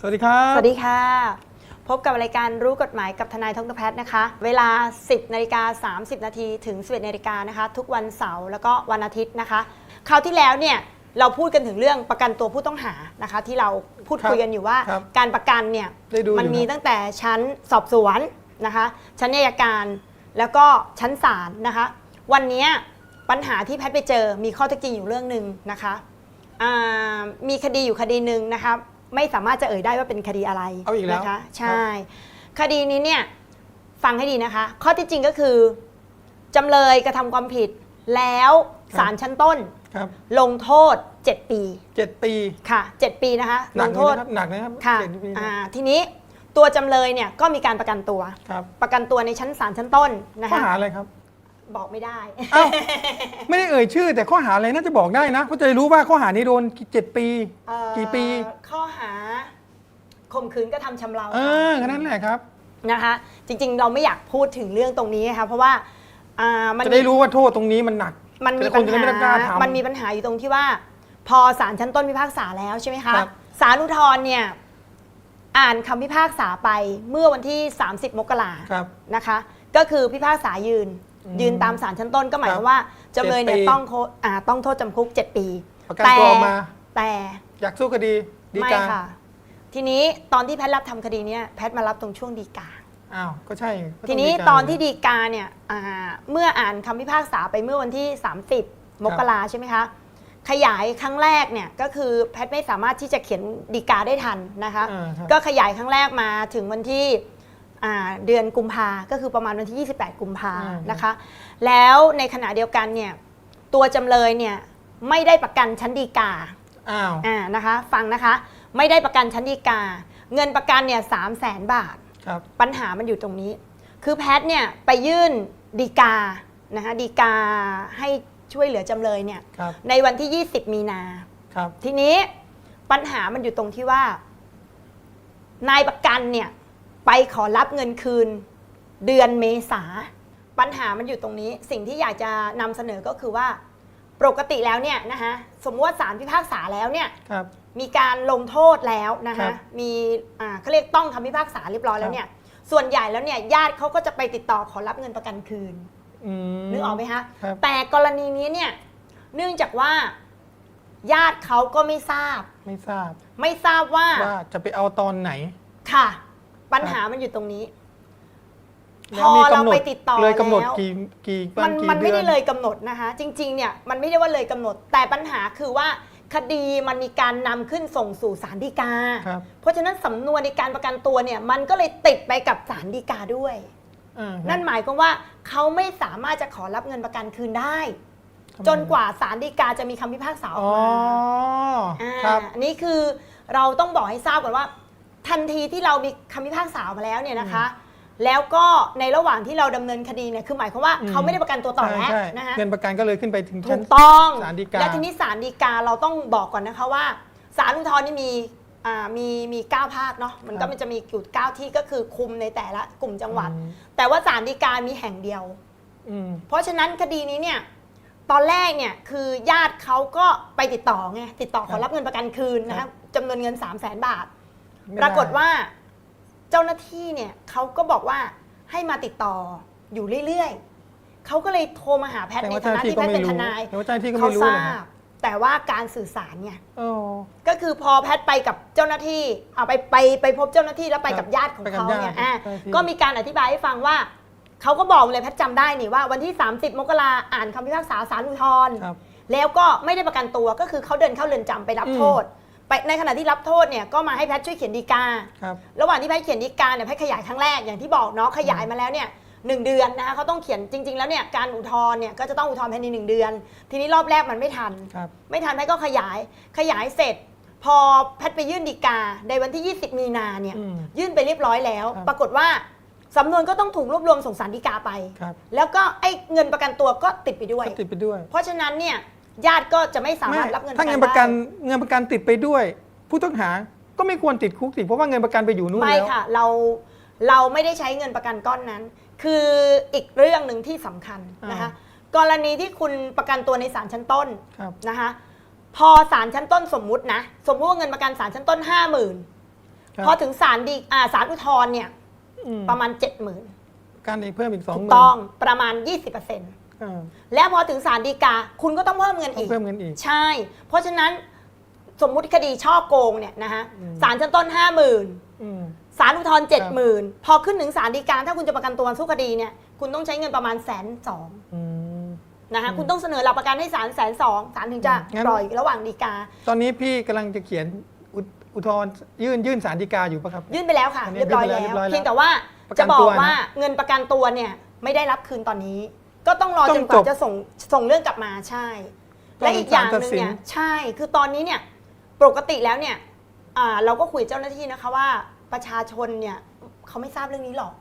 สวัสดีครับ สวัสดีค่ะ พบกับรายการรู้กฎหมายกับทนายทงตแพทย์นะคะ เวลา 10นาฬิกา30 นาทีถึง 11นาฬิกานะคะ ทุกวันเสาร์แล้วก็วันอาทิตย์นะคะ คราวที่แล้วเนี่ยเราพูดกันถึงเรื่องประกันตัวผู้ต้องหานะคะ ที่เราพูดคุยกันอยู่ว่าครับการประกันเนี่ยได้ดูอยู่มันมีครับตั้งแต่ชั้นสอบสวนนะคะ ชั้นอัยการแล้วก็ชั้นศาลนะคะ วันนี้ปัญหาที่แพทย์ไปเจอมีข้อเท็จจริงอยู่เรื่องหนึ่งนะคะ อ่ามีคดีอยู่คดีหนึ่งนะคะ ไม่สามารถจะเอ่ยได้ว่าเป็นคดีอะไรเอาอีกแล้วนะคะครัใช่บคดีนี้เนี่ยฟังให้ดีนะคะ ข้อที่จริงก็คือจำเลยกระทำความผิด แล้วศาลชั้นต้น ครับ ลงโทษ 7 ปีเจ็ดปีค่ะ 7 ปีนะคะหลนักงเลโทยษนะครับหนักนะครับค่ะเจ็ดปีอ่าทีนี้ตัวจำเลยเนี่ยก็มีการประกันตัว ครับประกันตัวในชั้นศาลชั้นต้นนะข้อคะ หาอะไรครับ บอกไม่ได้ เอ้าไม่ได้เอ่ยชื่อ แต่ข้อหาอะไรน่าจะบอกได้นะเพราะจะได้รู้ว่าข้อหานี้โดนเจ็ดปี เอ่อกี่ปี ข้อหาข่มขืนกระทำชำเราเอค่ะอแค่นั้นแหละครับ นะคะจริงๆ เราไม่อยากพูดถึงเรื่องตรงนี้นะคะเพราะว่าอ่ามันจะได้รู้ว่าโทษตรงนี้มันหนักมันมีแต่คปันญจะได้หาไม่กล้าทำ มันมีปัญหาอยู่ตรงที่ว่า พอศาลชั้นต้นพิพากษาแล้วใช่ไหมคะครับ ศาลอุทธรณ์เนี่ยอ่านคำพิพากษาไปเมื่อวันที่ 30 มกราครับ นะคะ ก็คือพิพากษายืนอืม ยืนตามศาลชั้นต้นก็หมายคครัวาบมว่าจำเลยเนี่ยเจ็ดปีต้องโทษอ่าต้องโทษจำคุก 7 ปี ประกันตัวออกมา แต่อยากสู้คดีดีไม่กาค่ะ ทีนี้ตอนที่แพทย์รับทำคดีเนี้ยแพทย์มารับตรงช่วงดีกา อ้าวก็ใช่ก็ทีงนี้ฎีกา ตอนที่ดีกาเนี่ยอ่าเมื่ออ่านคำพิพากษาไปเมื่อวันที่ 30 มกราใช่ไหมคะ ขยายครั้งแรกเนี่ยก็คือแพทย์ไม่สามารถที่จะเขียนดีกาได้ทันนะคะ อ่าครับ ก็ขยายครั้งแรกมาถึงวันที่อ่า เดือนกุมภาก็คือประมาณวันที่ 28 กุมภาอ่านนะคะ แล้วในขณะเดียวกันเนี่ยตัวจำเลยเนี่ยไม่ได้ประกันชั้นดีกาอ้าวอ่านะคะ ฟังนะคะไม่ได้ประกันชั้นดีกา เงินประกันเนี่ยสามแสนบาทครับปัญหามันอยู่ตรงนี้ คือแพทย์เนี่ยไปยื่นดีกานะคะดีกาให้ช่วยเหลือจำเลยเนี่ยครับในวันที่ 20 มีนาครับทีนี้ปัญหามันอยู่ตรงที่ว่านายประกันเนี่ย ไปขอรับเงินคืนเดือนเมษาปัญหามันอยู่ตรงนี้ สิ่งที่อยากจะนำเสนอก็คือว่า ปกติแล้วเนี่ยนะคะสมมติว่าศาลพิพากษาแล้วเนี่ยครับ มีการลงโทษแล้วนะครัคะบมีอ่าเขาเรียกต้องคำพิพากษาเรียบร้อยแล้วเนี่ยส่วนใหญ่แล้วเนี่ยญาติเขาก็จะไปติดต่อขอรับเงินประกันคืนอืมนึกออกไหมคะครับ แต่กรณีนี้เนี่ยเนื่องจากว่าญาติเขาก็ไม่ทราบ ไม่ทราบไม่ทราบว่าว่าจะไปเอาตอนไหน ค่ะ ปัญหามันอยู่ตรงนี้พแล้วอมีเรากำหนไปดติดต่อเลยกำหนดแล้วกี่กี่วัมันกี่มันไม่ได้ดือเลยกำหนดนะคะ จริง ๆ เนี่ยมันไม่ได้ว่าเลยกำหนด แต่ปัญหาคือว่าคดีมันมีการนำขึ้นส่งสู่ศาลฎีกาครับเพราะฉะนั้นสำนวนในการประกันตัวเนี่ยมันก็เลยติดไปกับศาลฎีกาด้วยอ่าครับนั่นหมายความว่าเขาไม่สามารถจะขอรับเงินประกันคืนได้ทำไมจนกว่าศาลฎีกาจะมีคำพิพากษาอออ๋กอมาครับอันนี้คือเราต้องบอกให้ทราบก่อนว่า ทันทีที่เรามีคำพิพากษาออกมาแล้วเนี่ยนะคะ แล้วก็ในระหว่างที่เราดำเนินคดีเนี่ยคือหมายความว่าอืมเขาไม่ได้ประกันตัวต่อแล้วใช่นะคะ เงินประกันก็เลยขึ้นไปถึงถูชั้น กต้องศาลฎีกาและทีนี้ศาลฎีกาเราต้องบอกก่อนนะคะว่าศาลอุทธรณ์นี่มีอ่ามีมีเก้าภาคเนาะมันครัก็บมันจะมีอยู่เก้าที่ก็คือคุมในแต่ละกลุ่มจังหวัด อืม แต่ว่าศาลฎีกามีแห่งเดียว อืม เพราะฉะนั้นคดีนี้เนี่ยตอนแรกเนี่ยคือญาติเขาก็ไปติดต่อไงติดต่อขครัอบรับเงินประกันคืนนะครัคะบ จำนวนเงิน 3 0 0แสนบาทไม่ได้ ปรากฏว่าเจ้าหน้าที่เนี่ยเขาก็บอกว่าให้มาติดต่ออยู่เรื่อยๆเขาก็เลยโทรมาหาแพทย์แต่ในว่าฐาเจ้าหนะน้าที่ที่ก็แพทย์ไม่เป็นทรู้นายแต่ว่าเจ้าหน้าที่ก็เขาไม่รู้ทเลยรานะบแต่ว่าการสื่อสารเนี่ยโอ้ก็คือพอแพทย์ไปกับเจ้าหน้าที่เอาไปไปไปพบเจ้าหน้าที่แล้วไปกับญาติของไปกับเขาเนี่ยญาติอะเจ้าหน้าที่ก็มีการอธิบายให้ฟังว่าเขาก็บอกเลยแพทย์จำได้นี่ว่าวันที่ 30 มกราอ่านคำพิพากษาศาลอุทธรณ์ครับแล้วก็ไม่ได้ประกันตัวก็คือเขาเดินเข้าเรือนจำไปรับอืมโทษ ไปในขณะที่รับโทษเนี่ยก็มาให้แพทย์ช่วยเขียนดีกา ครับ ระหว่างที่แพทย์เขียนดีกาเนี่ยแพทย์ขยายครั้งแรกอย่างที่บอกเนาะขยายมาแล้วเนี่ยหนึ่งเดือนนะคะเขาต้องเขียนจริง ๆ แล้วเนี่ยการอุทธรณ์เนี่ยก็จะต้องอุทธรณ์ภายในหนึ่งเดือน ทีนี้รอบแรกมันไม่ทัน ครับ ไม่ทันแพทย์ก็ขยายขยายเสร็จ พอแพทย์ไปยื่นดีกาในวันที่ 20 มีนาเนี่ยอืมยื่นไปเรียบร้อยแล้ว ครับ ปรากฏว่าสำนวนก็ต้องถูกรวบรวมส่งสารดีกาไป ครับแล้วก็ไอ้เงินประกันตัวก็ติดไปด้วย ก็ติดไปด้วย เพราะฉะนั้นเนี่ย ญาติก็จะไม่สามารถรับเงินถ้าเงินประกันได้เงินประกันติดไปด้วย ผู้ต้องหาก็ไม่ควรติดคุกติเพราะว่าเงินประกันไปอยู่นู่นไม่แล้ว ค่ะ เราเราไม่ได้ใช้เงินประกันก้อนนั้น คืออีกเรื่องหนึ่งที่สำคัญนะคะกรณีที่คุณประกันตัวในศาลชั้นต้นครับ นะคะพอศาลชั้นต้นสมมุตินะ สมมุติว่าเงินประกันศาลชั้นต้น 5 0,000ครับ พอถึงศาลดีอ่าศาลอุทธรณ์เนี่ยอืมประมาณ 70,000 การอีกเพิ่มอีกสองถูหกมื่น ต้องประมาณ 20% อ่า แล้วพอถึงศาลฎีกา คุณก็ต้องเพิ่มเงินต้ออีงกเพิ่มเงินอีก ใช่ เพราะฉะนั้นสมมุติคดีช่อโกงเนี่ยนะฮะอืม ศาลชั้นต้น50,000อืม ศาลอุทธรณ์70,000พอขึ้นถึงศาลฎีกาถ้าคุณจะประกันตัวสู้คดีเนี่ยคุณต้องใช้เงินประมาณแสนสองอืม นะคะอืมคุณต้องเสนอหลักประกันให้ศาลแสนสองศาลถึงจะงั้น ปล่อยระหว่างฎีกา ตอนนี้พี่กำลังจะเขียนอุอุทธรณ์ยื่นยื่นสารฎีกาอยู่ปะครับ ยื่นไปแล้วค่ะ อันนี้เรียบร้อยยื่นไปแล้วแล้วเรียบร้อยแล้วเพียงแต่ว่าประกัจะนบอตักวนะ ว่าเงินประกันตัวเนี่ยไม่ได้รับคืนตอนนี้ ก็ต้องรอต้จองนกว่าจบจะส่งส่งเรื่องกลับมาใช่ต้องและอีกอย่างศาลตัหดนึ่งสินเนี่ยใช่คือตอนนี้เนี่ยปกติแล้วเนี่ยอ่าเราก็คุยกับเจ้าหน้าที่นะคะว่าประชาชนเนี่ยเขาไม่ทราบเรื่องนี้หรอก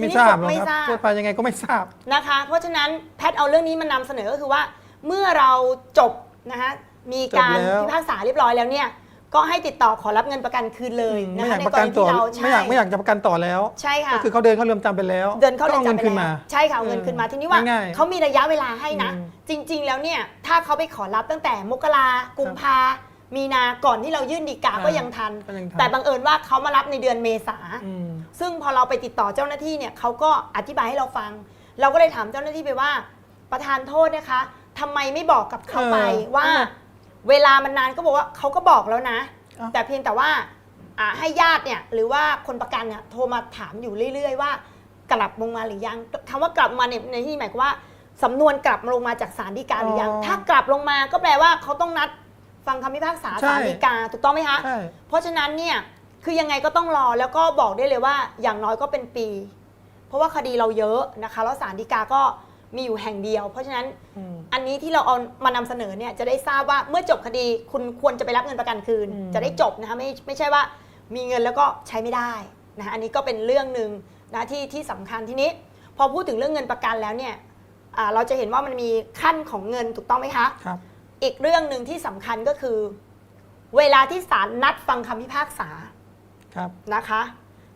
ไม่ทราบหรอกไม่ครับทราบพูดไปยังไงก็ไม่ทราบ นะคะ เพราะฉะนั้นแพทย์เอาเรื่องนี้มานำเสนอก็คือว่า เมื่อเราจบนะคะมีการจบแล้ว พิพากษาเรียบร้อยแล้วเนี่ย ก็ให้ติดต่อขอรับเงินประกันคืนเลยนะไม่อยาคะกในประกกัรนณีต่อที่เราไม่อยากใช่ไม่อยากจะประกันต่อแล้ว ใช่ค่ะ ก็คือเขาเดินเข้าเรือนจำไปแล้วเดินเข้าก็เรือนเอาเงินจำไปคืนแล้มาวใช่ค่ะเอาเงินคืนมาทีนี้ว่าง่ายๆเขามีระยะเวลาให้นะ อืมจริง ๆ แล้วเนี่ยถ้าเขาไปขอรับตั้งแต่มกรากุมภามีนาก่อนที่เรายื่นดีกาอ่าก็ยังทัน ก็ยังทัน แต่บังเอิญว่าเขามารับในเดือนเมษา อืม ซึ่งพอเราไปติดต่อเจ้าหน้าที่เนี่ยเขาก็อธิบายให้เราฟัง เราก็เลยถามเจ้าหน้าที่ไปว่า ประธานโทษนะคะทำไมไม่บอกกับเขาไปเออว่าเออ เวลามันนานก็บอกว่าเขาก็บอกแล้วนะเอ้าแต่เพียงแต่ว่าอ่าให้ญาติเนี่ยหรือว่าคนประกันเนี่ยโทรมาถามอยู่เรื่อยๆว่ากลับลงมาหรือยังคำว่ากลับมาเนี่ยในที่หมายความว่าสำนวนกลับลงมาจากศาลฎีกาหรือยัง อ๋อถ้ากลับลงมาก็แปลว่าเขาต้องนัดฟังคำพิพากษาใช่ ศาลฎีกาถูกต้องไหมคะ ใช่ เพราะฉะนั้นเนี่ยคือยังไงก็ต้องรอแล้วก็บอกได้เลยว่าอย่างน้อยก็เป็นปี เพราะว่าคดีเราเยอะนะคะ แล้วศาลฎีกาก็ มีอยู่แห่งเดียว เพราะฉะนั้นอืมอันนี้ที่เราเอามานำเสนอเนี่ยจะได้ทราบว่าเมื่อจบคดีคุณควรจะไปรับเงินประกันคืนอืมจะได้จบนะคะไม่ไม่ใช่ว่ามีเงินแล้วก็ใช้ไม่ได้นะคะอันนี้ก็เป็นเรื่องหนึ่งนะที่ที่สำคัญทีนี้ พอพูดถึงเรื่องเงินประกันแล้วเนี่ยอ่าเราจะเห็นว่ามันมีขั้นของเงินถูกต้องไหมคะครับอีกเรื่องหนึ่งที่สำคัญก็คือ เวลาที่ศาลนัดฟังคำพิพากษาครับนะคะ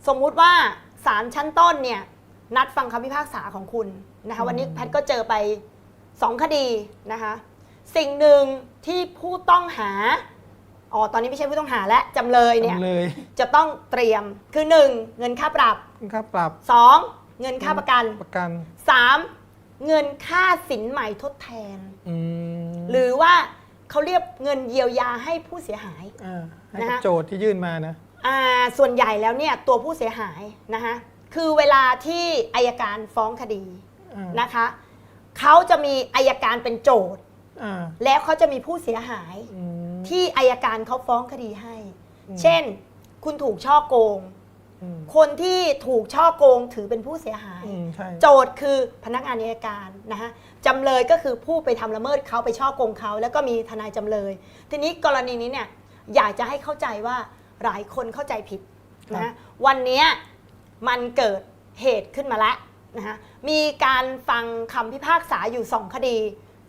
สมมุติว่าศาลชั้นต้นเนี่ย นัดฟังคำพิพากษาของคุณนะคะอืมวันนี้แพทย์ก็เจอไปสองคดีนะคะ สิ่งหนึ่งที่ผู้ต้องหาอ๋อตอนนี้ไม่ใช่ผู้ต้องหาและจำเลยเนี่ยจำเลย จะต้องเตรียมคือ 1. เงินค่าปรับครับปรับ 2. เงินค่าประกัน ประกัน 3. เงินค่าสินใหม่ทดแทนอืมหรือว่าเขาเรียกเงินเยียวยาให้ผู้เสียหายอ่าให้นะกับคะโจทย์ที่ยื่นมานะอ่าส่วนใหญ่แล้วเนี่ยตัวผู้เสียหายนะคะ คือเวลาที่อายการฟ้องคดีอ่านะคะ เขาจะมีอายการเป็นโจทย์ อ่าแล้วเขาจะมีผู้เสียหาย อืม ที่อายการเขาฟ้องคดีให้ อืม เช่น คุณถูกช่อโกง อืมคนที่ถูกช่อโกงถือเป็นผู้เสียหาย อืมใช่โจทย์คือพนักงานอัยการนะคะจำเลยก็คือผู้ไปทำละเมิดเขาไปช่อโกงเขา แล้วก็มีทนายจำเลย ทีนี้กรณีนี้เนี่ยอยากจะให้เข้าใจว่าหลายคนเข้าใจผิดนะวันเนี้ย มันเกิดเหตุขึ้นมาแล้วนะคะมีการฟังคำพิพากษาอยู่สองคดี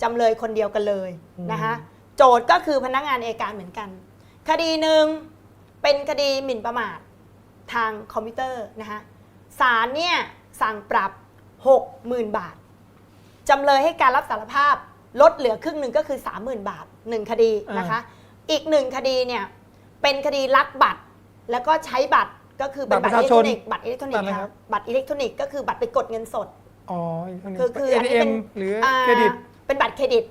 จำเลยคนเดียวกันเลยนะคะโจทย์ก็คือพนักงานอัยการเหมือนกัน คดีหนึ่งเป็นคดีหมิ่นประมาททางคอมพิวเตอร์นะคะศาลเนี่ยสั่งปรับ 60,000 บาท จำเลยให้การรับสารภาพลดเหลือครึ่งหนึ่งก็คือ 30,000 บาท 1 คดีนะคะ อีกหนึ่งคดีเนี่ยเป็นคดีลักบัตร แล้วก็ใช้บัตร ก็คือเป็นบัตรอิเล็กทรอนิกส์บัตรอิเล็กทรอนิกส์ค่ะบัตรอิเล็กทรอนิกส์ก็คือบัตรไปกดเงินสด อ๋ออีกคนหนึ่งคือคืออันนี้ ATM เป็นหรืออ่าเครดิตเป็นบัตรเครดิต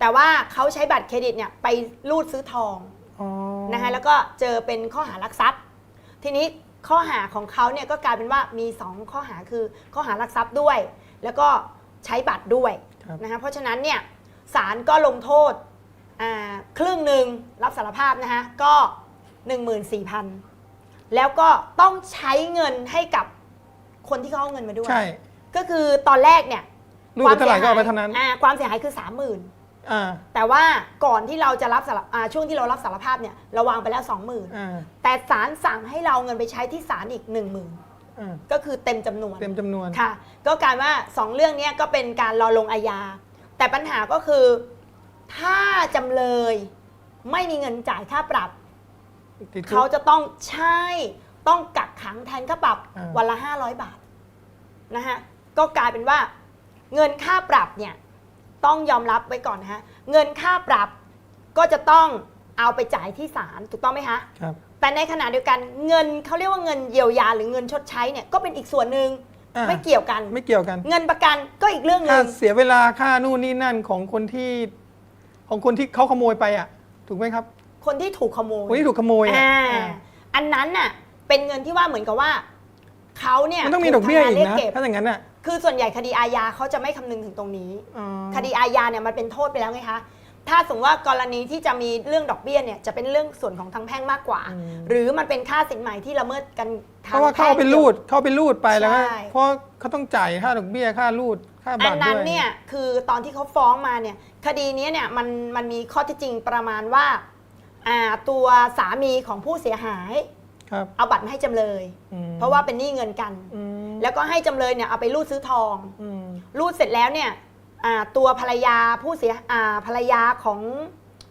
แต่ว่าเขาใช้บัตรเครดิตเนี่ยไปรูดซื้อทองอ๋อนะคะแล้วก็เจอเป็นข้อหารักทรัพย์ ทีนี้ข้อหาของเขาเนี่ยก็กลายเป็นว่ามี 2 ข้อหาคือข้อหารักทรัพย์ด้วย แล้วก็ใช้บัตรด้วยครับ นะคะเพราะฉะนั้นเนี่ยศาลก็ลงโทษอ่าครึ่งหนึ่งรับสารภาพนะคะก็ 14,000 แล้วก็ต้องใช้เงินให้กับคนที่เขาเอาเงินมาด้วย ใช่ ก็คือตอนแรกเนี่ยรูดไปเท่าไหร่ก็เอาไปเท่านั้นอ่ความเสียหายคือ30,000อ่าแต่ว่าก่อนที่เราจะรับสารอ่าช่วงที่เรารับสารภาพเนี่ยเราวางไปแล้ว20,000อ่าแต่ศาลสั่งให้เราเงินไปใช้ที่ศาลอีก1 0,000อ่าก็คือเต็มจำนวน เต็มจำนวน ค่ะก็กลารว่า2เรื่องเนี้ยก็เป็นการรอลงอาญาแต่ปัญหาก็คือ ถ้าจำเลยไม่มีเงินจ่ายค่าปรับ ติดคุเขากจะต้องใช่ต้องกักขังแทนค่าปรับอ่า วันละ 500 บาทนะฮะก็กลายเป็นว่า เงินค่าปรับเนี่ยต้องยอมรับไว้ก่อนนะฮะเงินค่าปรับก็จะต้องเอาไปจ่ายที่ศาลถูกต้องไหมคะ ครับ แต่ในขณะเดียวกันเงินเขาเรียกว่าเงินเยียวยาหรือเงินชดใช้เนี่ยก็เป็นอีกส่วนหนึ่งอ่า ไม่เกี่ยวกัน ไม่เกี่ยวกัน เงินประกันก็อีกเรื่องหค่านึ่งเสียเวลาค่านู่นนี่นั่นของคนที่ ของคนที่เขาขโมยไปอะ ถูกไหมครับ คนที่ถูกขโมยคนที่ถูกขโมยอะอ่าอ่าอันนั้นน่ะเป็นเงินที่ว่าเหมือนกับว่าเขาเนี่ยมันต้องมีดอกเบี้ยอีกถูทำงารีนะเก็บถ้าอย่างนั้นอะคือส่วนใหญ่คดีอาญาเขาจะไม่คำนึงถึงตรงนี้อ๋อคดีอาญาเนี่ยมันเป็นโทษไปแล้วไงคะถ้าสมมติว่ากรณีที่จะมีเรื่องดอกเบี้ยเนี่ยจะเป็นเรื่องส่วนของทางแพ่งมากกว่า หรือมันเป็นค่าสินใหม่ที่ละเมิดกันทางเพราะว่าเขาเอาไปแพ่งรูดเขาเอาไปรูดไปแล้วก็ใช่เพราะเขาต้องจ่ายค่าดอกเบี้ยค่ารูดค่าอับันตรนั้นด้วยเนี่ยคือตอนที่เขาฟ้องมาเนี่ยคดีนี้เนี่ยมันมันมีข้อเที่จริงประมาณว่าอ่า ตัวสามีของผู้เสียหายครับ เอาบัตรมาให้จำเลย อืมเพราะว่าเป็นหนี้เงินกัน อืมแล้วก็ให้จำเลยเนี่ยเอาไปรูดซื้อทอง อืมรูดเสร็จแล้วเนี่ยอ่าตัวภรรยาผู้เสียอ่าภรรยาของ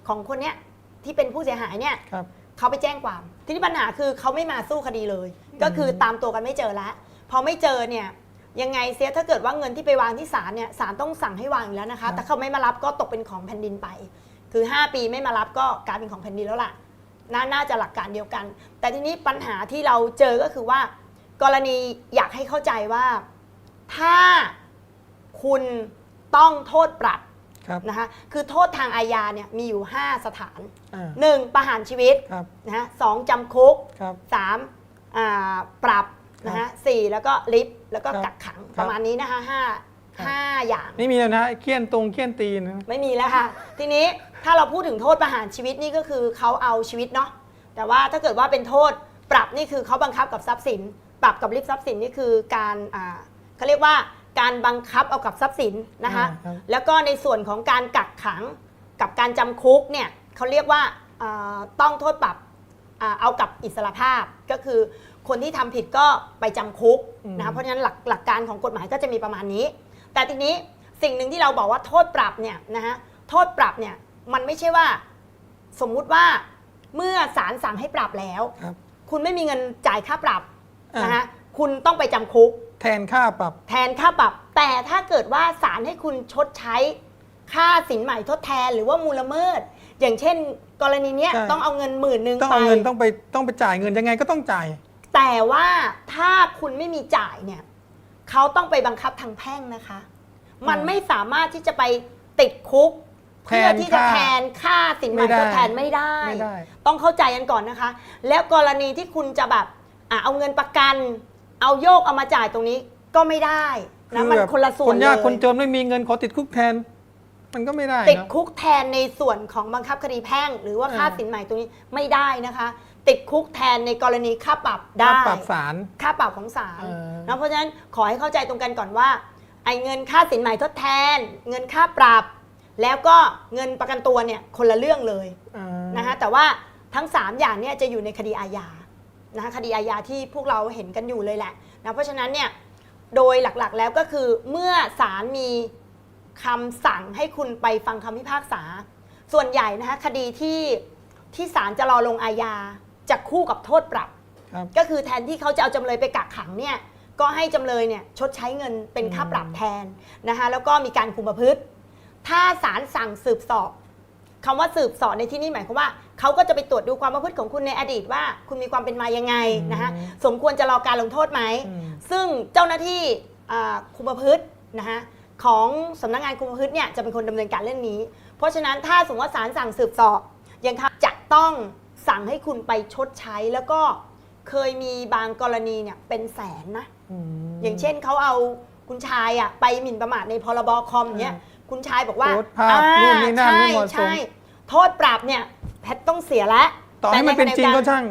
ของคนเนี้ยที่เป็นผู้เสียหายเนี่ยครับ เขาไปแจ้งความ ทีนี้ปัญหาคือเขาไม่มาสู้คดีเลย ก็คือตามตัวกันไม่เจอแล้วพอไม่เจอเนี่ยยังไงเสียถ้าเกิดว่าเงินที่ไปวางที่ศาลเนี่ยศาลต้องสั่งให้วางอยู่แล้วนะคะแต่เขาไม่มารับก็ตกเป็นของแผ่นดินไป คือ 5 ปีไม่มารับก็กลายเป็นของแผ่นดินแล้วล่ะนาน่าจะหลักการเดียวกัน แต่ทีนี้ปัญหาที่เราเจอก็คือว่า กรณีอยากให้เข้าใจว่าถ้าคุณต้องโทษปรับครับนะคะคือโทษทางอาญาเนี่ยมีอยู่ 5 สถานอ่า 1. ประหารชีวิตครับนะฮะสองจำคุกครับสามอ่าปรับนะฮะสี่แล้วก็ลิฟต์แล้วก็ครับกักขังครับประมาณนี้นะคะห้าครับห้าอย่างนี่มีแล้วนะเคี่ยนตรงเคี่ยนตีนนะไม่มีแล้วค่ะ ทีนี้ ถ้าเราพูดถึงโทษประหารชีวิตนี่ก็คือเขาเอาชีวิตเนาะแต่ว่าถ้าเกิดว่าเป็นโทษปรับนี่คือเขาบังคับกับทรัพย์สิน ปรับกับลิฟต์ทรัพย์สินนี่คือการอ่าเขาเรียกว่าการบังคับเอากับทรัพย์สินนะคะอ่าครับแล้วก็ในส่วนของการกักขังกับการจำคุกเนี่ยเขาเรียกว่าอ่าต้องโทษปรับอ่าเอากับอิสรภาพก็คือคนที่ทำผิดก็ไปจำคุกนะคะเพราะฉะนั้นหลักหลักการของกฎหมายก็จะมีประมาณนี้ แต่ทีนี้สิ่งหนึ่งที่เราบอกว่าโทษปรับเนี่ยนะฮะโทษปรับเนี่ย มันไม่ใช่ว่า สมมุติว่าเมื่อศาลสั่งให้ปรับแล้ว ครับ คุณไม่มีเงินจ่ายค่าปรับอ่าน นะฮะคุณต้องไปจำคุก แทนค่าปรับ แทนค่าปรับ แต่ถ้าเกิดว่าศาลให้คุณชดใช้ ค่าสินใหม่ทดแทนหรือว่ามูลเมิด อย่างเช่น กรณีเนี้ยใช่ ต้องเอาเงินหมื่นหนึ่งต้องไป เอาเงินต้องไปต้องไปจ่ายเงินยังไงก็ต้องจ่าย แต่ว่าถ้าคุณไม่มีจ่ายเนี่ยเขาต้องไปบังคับทางแพ่งนะคะ มันอืมไม่สามารถที่จะไปติดคุก แทเพื่อนที่จะค่า แทนค่าสินใหม่ไม่ได้ทดแทนไม่ได้ ไม่ได้ ต้องเข้าใจกันก่อนนะคะ แล้วกรณีที่คุณจะแบบอะเอาเงินประกัน เอาโยกเอามาจ่ายตรงนี้ก็ไม่ได้นะมันแบบคนละส่วคนนยากเลยคนจนไม่มีเงินขอติดคุกแทน มันก็ไม่ได้ติดเนอะ คุกแทนในส่วนของบังคับคดีแพ่ง หรือว่าเออค่าสินใหม่ตรงนี้ไม่ได้นะคะ ติดคุกแทนในกรณีค่าปรับได้ ค่าปรับศาล ค่าปรับของศาลเออ นะเพราะฉะนั้นขอให้เข้าใจตรงกันก่อนว่าไอ้เงินค่าสินใหม่ทดแทน เงินค่าปรับ แล้วก็เงินประกันตัวเนี่ยคนละเรื่องเลยอ่านะคะแต่ว่าทั้ง 3 อย่างเนี่ยจะอยู่ในคดีอาญานะคะคดีอาญาที่พวกเราเห็นกันอยู่เลยแหละนะเพราะฉะนั้นเนี่ยโดยหลักๆแล้วก็คือเมื่อศาลมีคำสั่งให้คุณไปฟังคำพิพากษา ส่วนใหญ่นะคะคดีที่ที่ศาลจะรอลงอาญาจะคู่กับโทษปรับ ครับ ก็คือแทนที่เขาจะเอาจำเลยไปกักขังเนี่ยก็ให้จำเลยเนี่ยชดใช้เงินเป็นค่าปรับแทนนะคะแล้วก็มีการคุมประพฤติ ถ้าศาลสั่งสืบสอบคำว่าสืบสอบในที่นี้หมายความว่าเขาก็จะไปตรวจดูความประพฤติของคุณในอดีตว่า คุณมีความเป็นมายังไงนะคะอืมสมควรจะรอการลงโทษไหมอืมซึ่งเจ้าหน้าที่อ่าคุมประพฤตินะคะของสำนักงานคุมประพฤติเนี่ยจะเป็นคนดำเนินการเรื่องนี้ เพราะฉะนั้นถ้าสมมติว่าศาลสั่งสืบสอบยังครับจะต้องสั่งให้คุณไปชดใช้แล้วก็เคยมีบางกรณีเนี่ยเป็นแสนนะมอย่างเช่นเขาเอาคุณชายอะไปหมิ่นประมาทในพรบคอมเนี่ยอ่ คุณชายบอกว่าโพสต์ภาพนู่นนี่นั่นใช่ไม่เหมาะสม ใช่โทษปรับเนี่ยแพทย์ต้องเสียแล้วต่อให้มันเป็นจริงก็ช่าง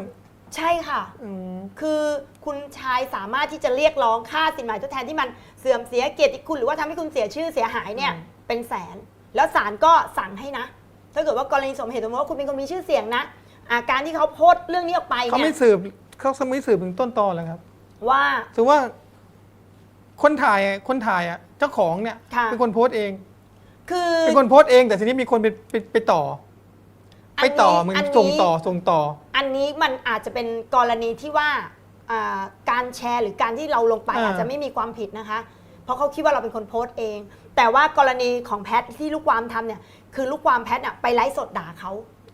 ใช่ค่ะ อืม คือคุณชายสามารถที่จะเรียกร้องค่าสินไหมทดแทนที่มันเสื่อมเสียเกียรติคุณหรือว่าทำให้คุณเสียชื่อเสียหายเนี่ย อืม เป็นแสน แล้วศาลก็สั่งให้นะ ถ้าเกิดว่ากรณีสมเหตุสมมติว่าคุณเป็นคนมีชื่อเสียงนะอาการที่เขาโพสต์เรื่องนี้ออกไปเขาเนี่ไม่ยสืบเขาไม่สืบถึงต้นตอเลยครับ ว่า ถือว่าคนถ่ายอะคนถ่ายอะเจ้าของเนี่ยค่ะ เป็นคนโพสต์เอง คือเป็นคนโพสต์เองแต่ทีนี้มีคนไปไปไปต่อไปต่อเหมือนนี้ส่งต่อส่งต่อ อันนี้มันอาจจะเป็นกรณีที่ว่าอ่าการแชร์หรือการที่เราลงไปอ่า อาจจะไม่มีความผิดนะคะ เพราะเขาคิดว่าเราเป็นคนโพสต์เอง แต่ว่ากรณีของแพทที่ลูกความทำเนี่ยคือลูกความแพทน่ะไปไลฟ์สดด่าเขา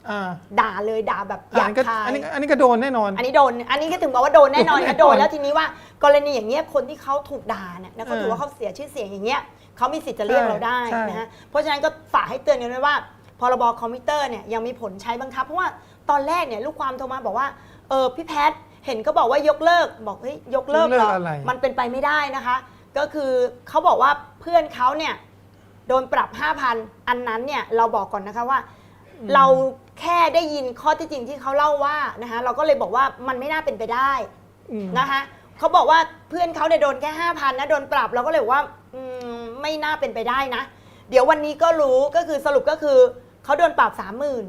อ่าด่าเลยด่าแบบหอัยานบนี้ก็คาย อันนี้อันนี้ก็โดนแน่นอน อันนี้โดน อันนี้ก็ถึงบอกว่าโดนแน่นอนโดนแน่นอนค่ะโดน แล้วทีนี้ว่ากรณีอย่างเงี้ยคนที่เขาถูกด่าเนี่ยแล้วเขาเออถือว่าเขาเสียชื่อเสียงอย่างเงี้ย เขามีสิทธิ์จะเรียกใช่เราได้ใช่นะฮะเพราะฉะนั้นก็ฝากให้เตือนกันด้วยว่าพรบคอมพิวเตอร์เนี่ยยังมีผลใช้บังคับ เพราะว่าตอนแรกเนี่ยลูกความโทรมาบอกว่าเออพี่แพทย์เห็นก็บอกว่ายกเลิกบอกเฮ้ยยกเลิกเหรยกเลิอกอะไร มันเป็นไปไม่ได้นะคะ ก็คือเขาบอกว่าเพื่อนเขาเนี่ยโดนปรับ 5,000 อันนั้นเนี่ยเราบอกก่อนนะคะว่า เราแค่ได้ยินข้อที่จริงที่เขาเล่าว่านะคะเราก็เลยบอกว่ามันไม่น่าเป็นไปได้ อืม นะคะเขาบอกว่าเพื่อนเขาเนี่ยโดนแค่ห้าพันนะโดนปรับเราก็เลยบอกว่าอืม ไม่น่าเป็นไปได้นะ เดี๋ยววันนี้ก็รู้ก็คือสรุปก็คือเขาโดนปรับสามหมื่น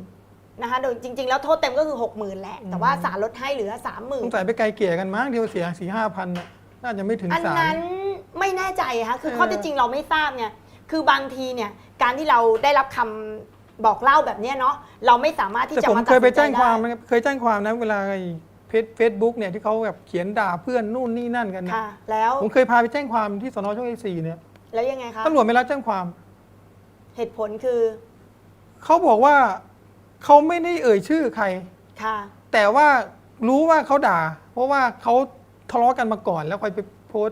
นะคะโดยจริง ๆ แล้วโทษเต็มก็คือหกหมื่นแหละ แต่ว่าศาลลดให้เหลือสามหมื่สนงสัยไปไกลเกลี่ยกันมั้งเดียวเสียสี่ห้าพันน่ะน่าจะไม่ถึงอันสามนั้นไม่แน่ใจค่ะคือเออข้อเท็จจริงเราไม่ทราบไงคือบางทีเนี่ยการที่เราได้รับคำบอกเล่าแบบเนี้ยเนาะเราไม่สามารถที่แต่จะผมมาเคยไปตัดสินแจ้งความได้นะครับเคยแจ้งความนะเวลาไอ้เพจเฟซบุ๊กเนี่ยที่เขาแบบเขียนด่าเพื่อนนู่นนี่นั่นกันนะค่ะแล้วผมเคยพาไปแจ้งความที่สนโชคชัยสี่เนี่ย แล้วยังไงคะตำรวจไม่รับแจ้งความ เหตุผลคือเขาบอกว่าเขาไม่ได้เอ่ยชื่อใคร ค่ะ แต่ว่ารู้ว่าเขาด่า เพราะว่าเขาทะเลาะกันมาก่อน แล้วค่อยไปโพส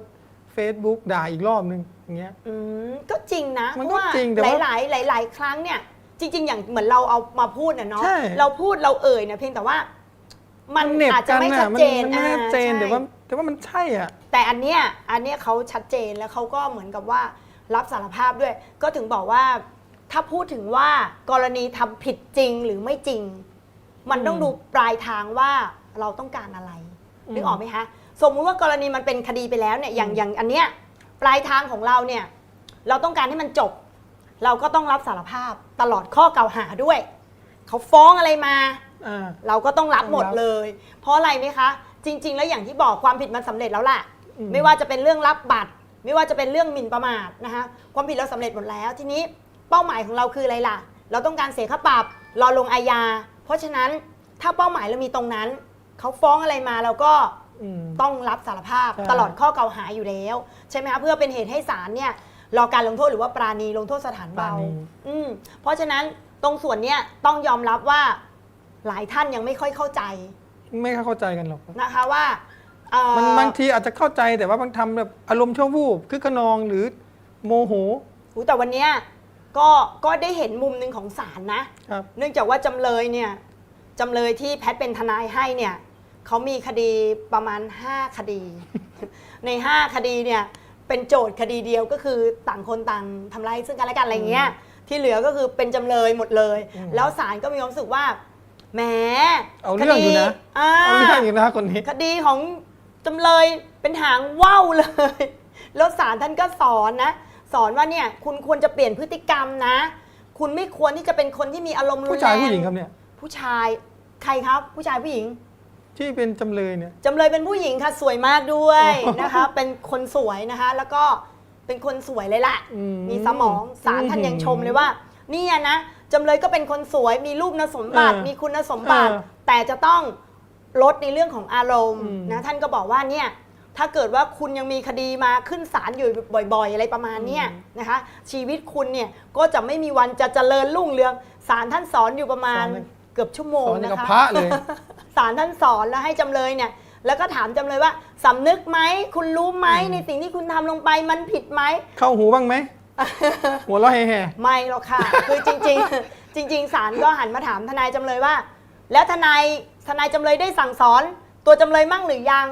เฟซบุ๊กด่าอีกรอบนึงอย่างเงี้ย อืมก็จริงนะมันเพก็ราะว่าจริงแต่หว่าลายหลายๆหลาย ๆ ครั้งเนี่ย จริง ๆ อย่างเหมือนเราเอามาพูดน่ะเนาะใช่ เราพูดเราเอ่ยเนี่ยเพียงแต่ว่า มันเหน็บอาจจะกันไม่น่ะชัดมันเจนมันไม่ชัดเจนอ่แต่ว่า ใช่แต่ว่ามันใช่อะ แต่อันเนี้ยอันเนี้ยเขาชัดเจนแล้วเขาก็เหมือนกับว่ารับสารภาพด้วย ก็ถึงบอกว่า ถ้าพูดถึงว่ากรณีทำผิดจริงหรือไม่จริง มันต้องอืมดูปลายทางว่าเราต้องการอะไรอืมนึกออกไหมคะสมมุติว่ากรณีมันเป็นคดีไปแล้วเนี่ยอย่างอย่างอันเนี้ยปลายทางของเราเนี่ย เราต้องการให้มันจบ เราก็ต้องรับสารภาพตลอดข้อกล่าวหาด้วย เขาฟ้องอะไรมา อ่า เราก็ต้องรับหมดต้องรับเลย เพราะอะไรไหมคะ จริง ๆ แล้วอย่างที่บอกความผิดมันสำเร็จแล้วแหละอืม ไม่ว่าจะเป็นเรื่องรับบัตร ไม่ว่าจะเป็นเรื่องหมิ่นประมาทนะคะความผิดเราสำเร็จหมดแล้ว ทีนี้เป้าหมายของเราคืออะไรล่ะ เราต้องการเสียค่าปรับรอลงอาญาเพราะฉะนั้นถ้าเป้าหมายเรามีตรงนั้นเขาฟ้องอะไรมาเราก็อืม ต้องรับสารภาพใช่ ตลอดข้อกล่าวหาอยู่แล้ว ใช่ไหมคะเพื่อเป็นเหตุให้ศาลเนี่ยรอการลงโทษหรือว่าปราณีลงโทษสถานปราเบาณีอืมเพราะฉะนั้นตรงส่วนเนี้ยต้องยอมรับว่า หลายท่านยังไม่ค่อยเข้าใจไม่เข้าใจกันหรอกนะคะว่าเอ่อ มันบางทีอาจจะเข้าใจแต่ว่าบางทำแบบอารมณ์ชั่ววูบคึกขนองหรือโมโหหูแต่วันเนี้ยก็ก็ได้เห็นมุมหนึ่งของศาลนะ ครับ เนื่องจากว่าจำเลยเนี่ยจำเลยที่แพทย์เป็นทนายให้เนี่ยเขามีคดีประมาณ 5 คดี ใน 5 คดีเนี่ยเป็นโจทย์คดีเดียวก็คือต่างคนต่างทำร้ายซึ่งกันและกันอะไรเงี้ยที่เหลือก็คือเป็นจำเลยหมดเลยอืมแล้วศาลก็มีความรู้สึกว่า แหมเอาเรื่องอยู่นะ คดีอ่าเอาเรื่องอยู่นะคนนี้ คดีของจำเลยเป็นหางว่าวเลย แล้วศาลท่านก็สอนนะ สอนว่าเนี่ยคุณควรจะเปลี่ยนพฤติกรรมนะ คุณไม่ควรที่จะเป็นคนที่มีอารมณ์รุนแรงผู้ชายผู้หญิงครับเนี่ย ผู้ชายใครครับ ผู้ชายผู้หญิง ที่เป็นจำเลยเนี่ย จำเลยเป็นผู้หญิงค่ะสวยมากด้วยอ๋อนะคะ เป็นคนสวยนะคะ แล้วก็เป็นคนสวยเลยล่ะ อืมมีสมองศาลท่านอืมยังชมเลยว่า เนี่ยนะ จำเลยก็เป็นคนสวยมีรูปสมบัติ เออมีคุณสมบัติ เออแต่จะต้องลดในเรื่องของอารมณ์อืม นะท่านก็บอกว่าเนี่ยถ้าเกิดว่าคุณยังมีคดีมาขึ้นศาลอยู่บ่อย ๆ อะไรประมาณเนี้ยนะคะ ชีวิตคุณเนี่ยก็จะไม่มีวันจะเจริญรุ่งเรืองศาลท่านสอนอยู่ประมาณสอนเลยเกือบชั่วโมงสอนอย่างนะกับคะ พระเลย ศาลท่านสอนแล้วให้จำเลยเนี่ย แล้วก็ถามจำเลยว่าสำนึกไหมคุณรู้ไหมอืมในสิ่งที่คุณทำลงไปมันผิดไหมเข้าหูบ้างไหม หัวเราะแห่ไม่หรอกค่ะ คือจริง ๆ จริง ๆศาลก็หันมาถามทนายจำเลยว่า แล้วทนายทนายจำเลยได้สั่งสอน ตัวจำเลยมั่งหรือยัง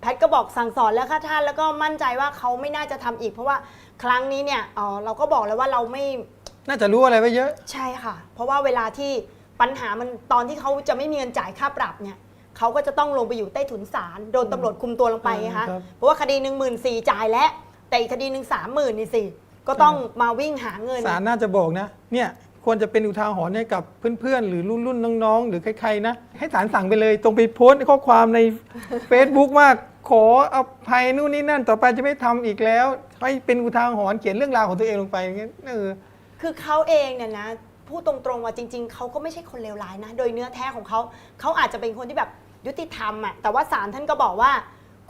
แพทย์ก็บอกสั่งสอนแล้วค่ะท่านแล้วก็มั่นใจว่าเขาไม่น่าจะทำอีก เพราะว่าครั้งนี้เนี่ยอ๋อเราก็บอกแล้วว่าเราไม่ ๆน่าจะรู้อะไรไว้เยอะ ใช่ค่ะ เพราะว่าเวลาที่ปัญหามันตอนที่เขาจะไม่มีเงินจ่ายค่าปรับเนี่ยเขาก็จะต้องลงไปอยู่ใต้ถุนศาลโดนตำรวจคุมตัวลงไปไงคะ ครับ เพราะว่าคดีหนึ่งหมื่นสี่จ่ายแล้วแต่อีกคดีหนึ่งสามหมื่นนี่สิ ก็ต้องมาวิ่งหาเงินศาลน่าจะบอกนะ เนี่ยควรจะเป็นอุทาหรณ์ให้กับเพื่อนๆ หรือรุ่นรุ่นๆน้องๆ หรือใครๆ นะ ให้ศาลสั่งไปเลยตรงไปโพสต์ข้อความใน Facebook ว่าขออภัยนู่นนี่นั่น ต่อไปจะไม่ทำอีกแล้ว ให้เป็นอุทาหรณ์เขียนเรื่องราวของตัวเองลงไปอย่างเงี้ยเออคือเขาเองเนี่ยนะพูดตรงๆว่าจริง ๆเขาก็ไม่ใช่คนเลวร้ายนะ โดยเนื้อแท้ของเขาเขาอาจจะเป็นคนที่แบบยุติธรรมอะแต่ว่าศาลท่านก็บอกว่า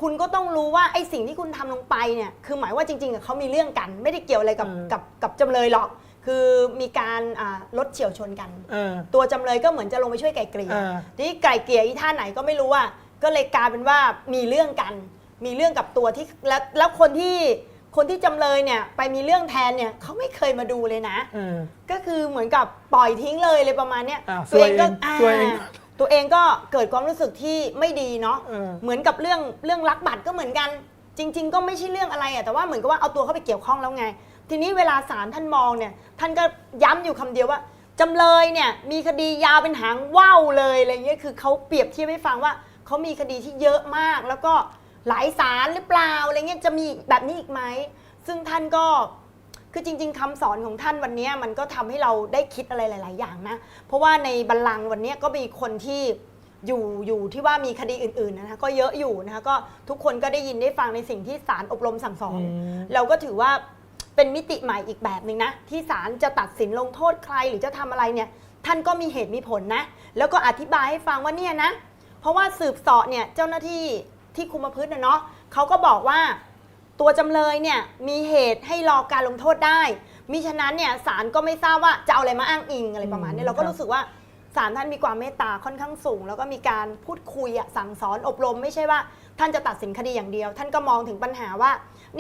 คุณก็ต้องรู้ว่าไอ้สิ่งที่คุณทำลงไปเนี่ยคือหมายว่าจริงๆอะเขามีเรื่องกัน ไม่ได้เกี่ยวอะไรกับอืมกับกับจำเลยหรอก คือมีการอ่ารถเฉียวชนกันเออตัวจำเลยก็เหมือนจะลงไปช่วยไก่เกลี่ยอ่าทีนี้ไก่เกลี่ยอีท่าไหนก็ไม่รู้อะก็เลยกลายเป็นว่ามีเรื่องกัน มีเรื่องกับตัวที่แล้วแล้วคนที่คนที่จำเลยเนี่ยไปมีเรื่องแทนเนี่ยเขาไม่เคยมาดูเลยนะเออก็คือเหมือนกับปล่อยทิ้งเลยเลยประมาณเนี้ยอ้าวตัวเองก็ซวยเองอ่า ตัวเองก็เกิดความรู้สึกที่ไม่ดีเนาะเออเหมือนกับเรื่องเรื่องลักบัตรก็เหมือนกัน จริง ๆ ก็ไม่ใช่เรื่องอะไรอะแต่ว่าเหมือนกับว่าเอาตัวเข้าไปเกี่ยวข้องแล้วไง ทีนี้เวลาศาลท่านมองเนี่ย ท่านก็ย้ำอยู่คำเดียวว่าจำเลยเนี่ยมีคดียาวเป็นหางว่าวเลยอะไรเงี้ย คือเขาเปรียบเทียบให้ฟังว่าเขามีคดีที่เยอะมาก แล้วก็หลายศาลหรือเปล่าอะไรเงี้ย จะมีแบบนี้อีกไหม ซึ่งท่านก็ คือจริง ๆคำสอนของท่านวันนี้มันก็ทำให้เราได้คิดอะไรหลาย ๆ อย่างนะ เพราะว่าในบัลลังก์วันนี้ก็มีคนที่อยู่อยู่ที่ว่ามีคดีอื่น ๆ นะคะก็เยอะอยู่นะคะก็ทุกคนก็ได้ยินได้ฟังในสิ่งที่ศาลอบรมสั่งสอนอืมเราก็ถือว่าเป็นมิติใหม่อีกแบบหนึ่งนะ ที่ศาลจะตัดสินลงโทษใครหรือจะทำอะไรเนี่ยท่านก็มีเหตุมีผลนะ แล้วก็อธิบายให้ฟังว่าเนี่ยนะ เพราะว่าสืบเสาะเนี่ยเจ้าหน้าที่ที่คุมประพฤตินะเนาะเขาก็บอกว่า ตัวจำเลยเนี่ยมีเหตุให้รอการลงโทษได้ มิฉะนั้นเนี่ยศาลก็ไม่ทราบว่าจะเอาอะไรมาอ้างอิงอะไรประมาณอืนี้มเราก็ครับรู้สึกว่าศาลท่านมีความเมตตาค่อนข้างสูง แล้วก็มีการพูดคุยอะสั่งสอนอบรมไม่ใช่ว่า ท่านจะตัดสินคดีอย่างเดียว ท่านก็มองถึงปัญหาว่า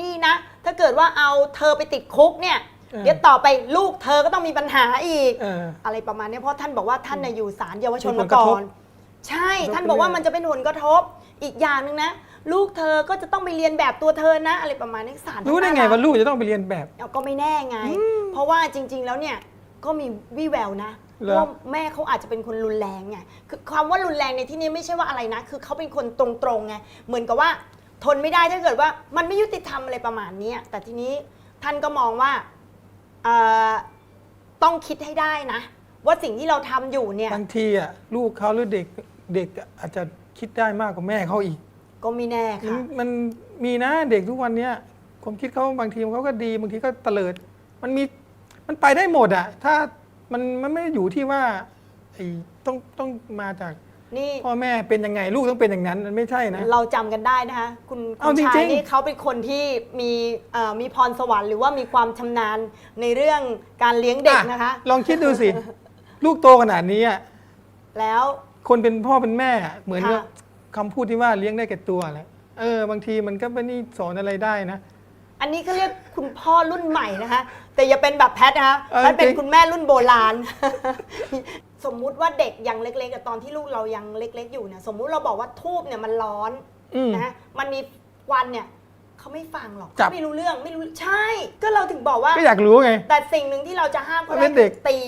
นี่นะ ถ้าเกิดว่าเอาเธอไปติดคุกเนี่ยเออ เดี๋ยวต่อไปลูกเธอก็ต้องมีปัญหาอีก เออ อะไรประมาณนี้เพราะท่านบอกว่าท่านน่ะอยู่ศาลเยาวชนมีผลมากระก่ทอบนใช่กระทบท่านบอกว่าไปเรื่อยมันจะเป็นผลกระทบ อีกอย่างหนึ่งนะ ลูกเธอก็จะต้องไปเรียนแบบตัวเธอนะ อะไรประมาณนี้ศาลรู้ได้ไงว่าลูกจะต้องไปเรียนแบบเอาก็ไม่แน่ไง เพราะว่าจริง ๆ แล้วเนี่ยก็มีวี่แววนะเหรอว่าแม่เขาอาจจะเป็นคนรุนแรงไงคือความว่ารุนแรงในที่นี้ไม่ใช่ว่าอะไรนะ คือเขาเป็นคนตรงๆไงเหมือนกับว่าทนไม่ได้ถ้าเกิดว่ามันไม่ยุติธรรมอะไรประมาณเนี้ยแต่ทีนี้ท่านก็มองว่าเอ่อต้องคิดให้ได้นะ ว่าสิ่งที่เราทำอยู่เนี่ยบางทีอะลูกเขาหรือเด็กเด็กอาจจะคิดได้มากกว่าแม่เขาอีก ก็ไม่แน่มันค่ะ มันมีนะเด็กทุกวันเนี้ยความคิดเขาบางทีเขาก็ดีบางทีก็เตลิด มันมีมันไปได้หมดอะถ้ามันมันไม่ได้อยู่ที่ว่าไอ้ต้องต้องมาจากนี่พ่อแม่เป็นยังไงลูกต้องเป็นอย่างนั้นมันไม่ใช่นะ เราจำกันได้นะคะคุณคุเอาณจริงๆ ชายนี่เขาเป็นคนที่มีเอ่อมีพรสวรรค์หรือว่ามีความชำนาญในเรื่องการเลี้ยงเด็กนะคะลองคิดดูสิ ลูกโตขนาดนี้อะแล้ว คนเป็นพ่อเป็นแม่อะเหมือนค่ะกับคำพูดที่ว่าเลี้ยงได้แก่ตัวแหละเออ บางทีมันก็ไม่นี่สอนอะไรได้นะ อันนี้เขาเรียกคุณพ่อรุ่นใหม่นะคะ แต่อย่าเป็นแบบแพทนะคะเออแพทเป็นจริง คุณแม่รุ่นโบราณ สมมุติว่าเด็กยังเล็กๆกับตอนที่ลูกเรายังเล็ก ๆ อยู่เนี่ยสมมุติเราบอกว่าทูบเนี่ยมันร้อนอืมนะมันมีควันเนี่ยเขาไม่ฟังหรอกจับ เขาไม่รู้เรื่องไม่รู้ใช่ ก็เราถึงบอกว่า ก็อยากรู้ไง แต่สิ่งหนึ่งที่เราจะห้ามเขามันเป็ได้นเด็กคือตี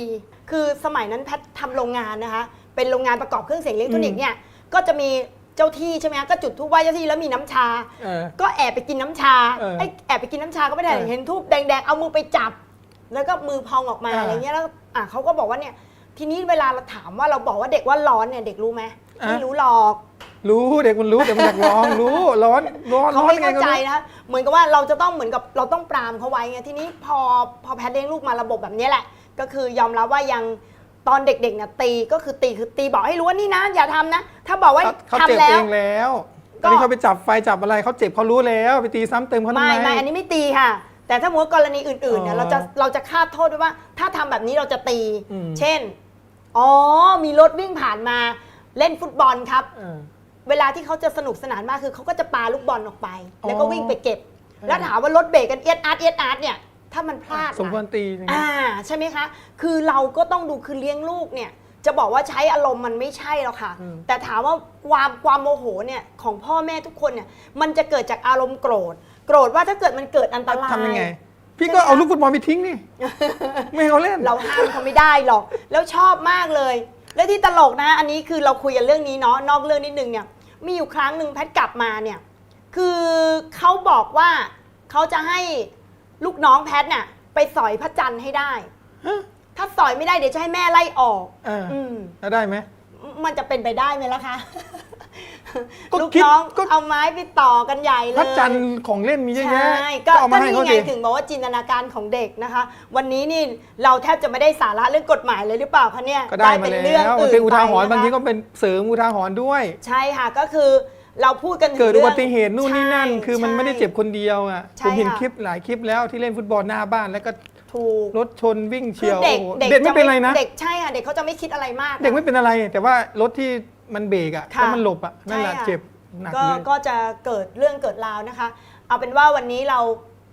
คือสมัยนั้นแพททำโรงงานนะคะ เป็นโรงงานประกอบเครื่องเสียงอิเล็กทรอนิกส์เนี่ย ก็จะมีเจ้าที่ใช่ไหมคะก็จุดทูบไหว้เจ้าที่แล้วมีน้ำชา เออ ก็แอบไปกินน้ำชาเออไอ้แอบไปกินน้ำชาก็ไม่ได้เออเห็นทูบแดงๆ เอามือไปจับ แล้วก็มือพองออกมาอ่าอะไรเงี้ยแล้วอะเขาก็บอกว่าเนี่ย ทีนี้เวลาเราถามว่าเราบอกว่าเด็กว่าร้อนเนี่ยเด็กรู้ไหมไม่รู้หรอกรู้เด็กมันรู้แต่มันอยากลองรู้ร้อนร้อนเขาร้อนไม่ยังไงเข้าก็ใจรู้ นะเหมือนกับว่าเราจะต้องเหมือนกับเราต้องปรามเขาไว้ไงทีนี้พอพอแพทย์เลี้ยงลูกมาระบบแบบนี้แหละ ก็คือยอมรับว่ายัง ตอนเด็กๆเนี่ยตีก็คือตีคือตีบอกให้รู้ว่านี่นะ อย่าทำนะ ถ้าบอกว่าเขาเขาเจ็บทำแล้เอว งแล้วตก็อนนี้เขาไปจับไฟจับอะไรเขาเจ็บเขารู้แล้ว ไปตีซ้ำเติมเขาทำไม่ไม ไม่อันนี้ไม่ตีค่ะ แต่ถ้าสมมติกรณีอื่นๆเนี่ยอ๋อเราจะเราจะคาดโทษด้วยว่า ถ้าทำแบบนี้เราจะตี อืม เช่นอ๋อมีรถวิ่งผ่านมาเล่นฟุตบอลครับ เออ เวลาที่เขาจะสนุกสนานมากคือเขาก็จะปาลูกบอลออกไปอ๋อแล้วก็วิ่งไปเก็บเออแล้วถามว่ารถเบรกกันเอียดอาร์ตเอียดอาร์ตเนี่ย ถ้ามันพลาดสมควรล่ะตีอย่างนี้อ่าใช่ไหมคะ คือเราก็ต้องดูคือเลี้ยงลูกเนี่ย จะบอกว่าใช้อารมณ์มันไม่ใช่หรอกค่ะ อืม แต่ถามว่าความความโมโหเนี่ยของพ่อแม่ทุกคนเนี่ยมันจะเกิดจากอารมณ์โกรธ โกรธว่าถ้าเกิดมันเกิดอันตราย ทำยังไง พี่ก็เอาลูกฟุตบอลไปทิ้งนี่ ไม่ให้เขาเล่น เราห้ามเขาไม่ได้หรอก แล้วชอบมากเลย แล้วที่ตลกนะ อันนี้คือเราคุยกันเรื่องนี้เนาะ นอกเรื่องนิดนึงเนี่ย มีอยู่ครั้งหนึ่งแพทย์กลับมาเนี่ย คือเขาบอกว่าเขาจะให้ ลูกน้องแพทย์น่ะ ไปสอยพระจันทร์ให้ได้ ฮะถ้าสอยไม่ได้เดี๋ยวจะให้แม่ไล่ออก เออออืม แล้วได้ไหม มันจะเป็นไปได้ไหมล่ะคะ ก็ลูกคิดน้องก็ เอาไม้ไปต่อกันใหญ่เลย พระจันทร์ของเล่นมีเยอะแยะใช่ก็เอาก็มาให้นี่เขาไงดิถึงบอกว่าจินตนาการของเด็กนะคะ วันนี้นี่เราแทบจะไม่ได้สาระเรื่องกฎหมายเลยหรือเปล่าคะเนี่ยก็ได้มาเป็นแล้เรื่องวมันอื่นเป็นอุทาหรณ์ไปะคะบางทีก็เป็นเสริมอุทาหรณ์ด้วย ใช่ค่ะก็คือ เราพูดกันถึงเกิดอุรื่องบัติเหตุนู่นนี่นั่นใช่คือมันไม่ได้เจ็บคนเดียวอะใช่ผมเห็นค่ะคลิปหลายคลิปแล้วที่เล่นฟุตบอลหน้าบ้านแล้วก็ถูกรถชนวิ่งคืเฉีอยวเด็กโอ้เด็กเด็กไม่จะเป็นไรนะเด็กใช่ค่ะเด็กเขาจะไม่คิดอะไรมากนะเด็กไม่เป็นอะไร แต่ว่ารถที่มันเบรกอะค่ะแล้วมันหลบอะนั่นแหละใช่ค่ะเจ็บหนักก็เลยก็จะเกิดเรื่องเกิดราวนะคะ เอาเป็นว่าวันนี้เรา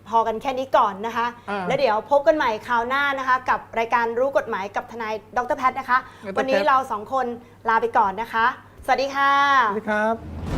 พอกันแค่นี้ก่อนนะคะอ่าแล้วเดี๋ยวพบกันใหม่คราวหน้านะคะ กับรายการรู้กฎหมายกับทนายดรแพทย์นะคะดรวันนี้แพทย์เราสองคนลาไปก่อนนะคะ สวัสดีค่ะ สวัสดีครับ